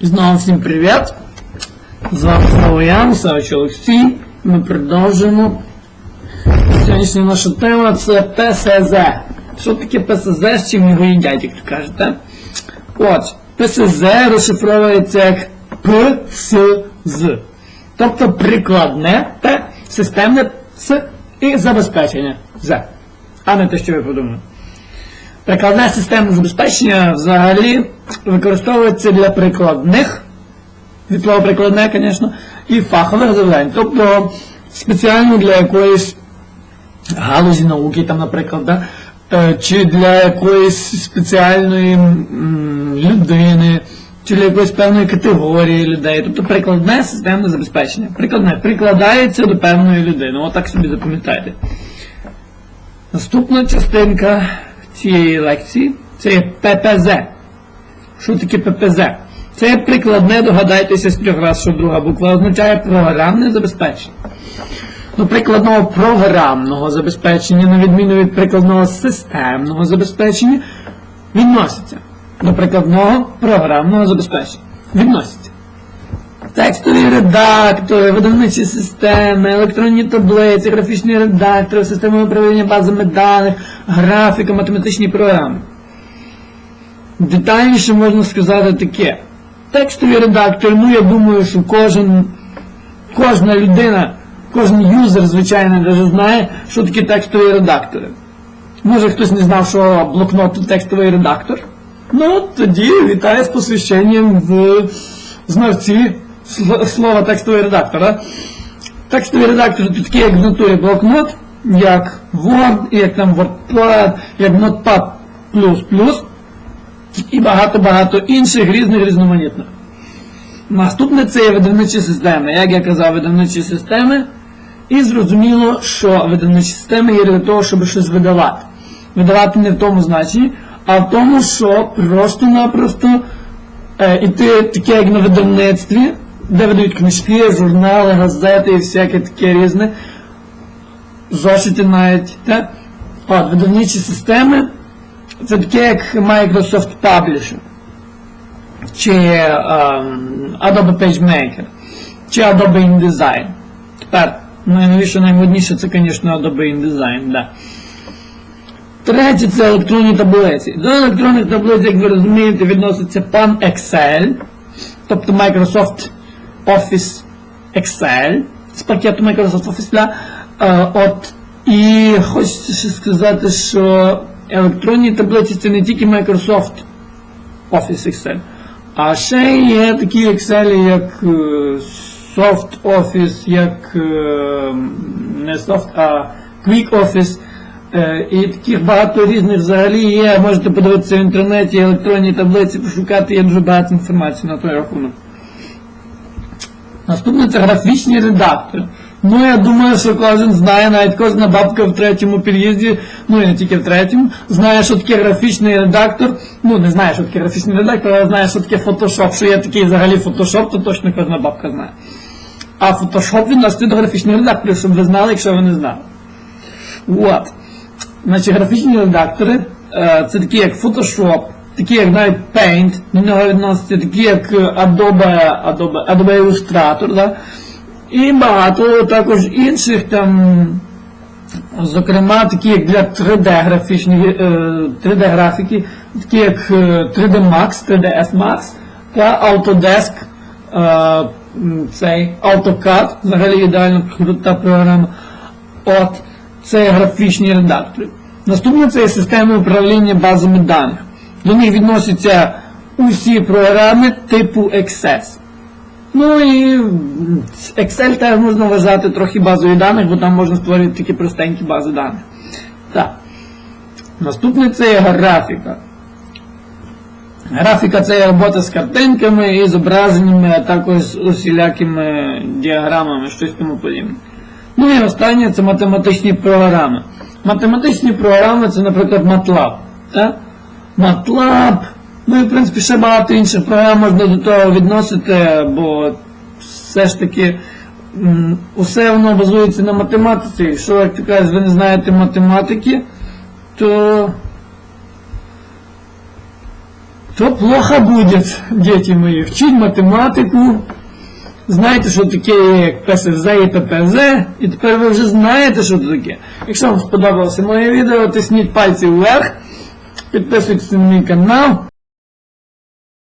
І знову всім привіт! З вами знову я, Мусавич Олексій. Ми продовжуємо. Сьогоднішня наша тема це ПСЗ. Що таке ПСЗ, з чим його їдять, як то кажете? От, ПСЗ розшифровується як ПСЗ. Тобто прикладне П, системне С і забезпечення З. А не те, що ви подумали. Прикладне системне забезпечення взагалі використовується для прикладних, від слова прикладне, звісно, і фахових завдань. Тобто спеціально для якоїсь галузі науки, там, наприклад, да? е, чи для якоїсь спеціальної людини, чи для якоїсь певної категорії людей. Тобто прикладне системне забезпечення. Прикладне прикладається до певної людини. Отак собі запам'ятайте. Наступна частинка цієї лекції це є ППЗ. Що таке ППЗ? Це є прикладне, догадайтеся з трьох разів, що друга буква означає програмне забезпечення. До прикладного програмного забезпечення, на відміну від прикладного системного забезпечення, відноситься до прикладного програмного забезпечення. Відноситься. Текстові редактори, видавничі системи, електронні таблиці, графічні редактори, системи управління базами даних, графіка, математичні програми. Детальніше можна сказати таке. Текстові редактори, ну я думаю, що кожен, кожна людина, кожен юзер, звичайно, даже знає, що таке текстові редактори. Може хтось не знав, що блокнот текстовий редактор? Ну, тоді вітаю з посвященням в знавці слова текстовий редактор. а? Текстовий редактор це такий, як в блокнот, як Word, як там WordPad, як Notepad++, і багато-багато інших різних різноманітних. Наступне це є видавничі системи. Як я казав, видавничі системи. І зрозуміло, що видавничі системи є для того, щоб щось видавати. Видавати не в тому значенні, а в тому, що просто-напросто е, іти таке, як на видавництві, де видають книжки, журнали, газети і всяке таке різне. Зошити навіть. Так? От, видавничі системи це таке, як Microsoft Publisher, чи ем, Adobe PageMaker, чи Adobe InDesign. Тепер найновіше, наймодніше це, звісно, Adobe InDesign, да. Третє це електронні таблиці. До електронних таблиць, як ви розумієте, відноситься пан Excel, тобто Microsoft Office Excel з пакету Microsoft Office. Е, от, і хочеться ще сказати, що електронні таблиці це не тільки Microsoft Office Excel, а ще є такі Excel, як е, Soft Office, як е, не Soft, а Quick Office. Е, І таких багато різних взагалі є. Можете подивитися в інтернеті електронні таблиці, пошукати, є дуже багато інформації на той рахунок. Наступне це графічні редактори. Ну, я думаю, що кожен знає, навіть кожна бабка в третьому під'їзді, ну і не тільки в третьому, знає, що таке графічний редактор. Ну, не знає, що таке графічний редактор, але знає, що таке фотошоп. Що є такий взагалі фотошоп, то точно кожна бабка знає. А фотошоп відноситься до графічних редакторів, щоб ви знали, якщо ви не знали. От. Значить, графічні редактори е, це такі як Photoshop, такі як навіть Paint, до нього відносяться такі як е, Adobe, Adobe, Adobe Illustrator, да? і багато також інших там, зокрема, такі як для 3D графічні, е, 3D графіки, такі як е, 3D Max, 3ds Max та Autodesk, е, цей AutoCAD, взагалі ідеально крута програма. От, це графічні редактори. Наступне це є системи управління базами даних. До них відносяться усі програми типу Access. Ну і Excel теж можна вважати трохи базою даних, бо там можна створити такі простенькі бази даних. Так. Наступне це є графіка. Графіка це є робота з картинками і зображеннями, а також з усілякими діаграмами, щось тому подібне. Ну і останнє це математичні програми. Математичні програми це, наприклад, MATLAB. Так? MATLAB, ну і в принципі ще багато інших програм можна до того відносити, бо все ж таки усе воно базується на математиці. Якщо, як ти кажеш, ви не знаєте математики, то то плохо буде, діти мої. Вчіть математику. Знаєте, що таке як ПСЗ і ППЗ, і тепер ви вже знаєте, що це таке. Якщо вам сподобалося моє відео, тисніть пальці вверх, it does it's in me and now.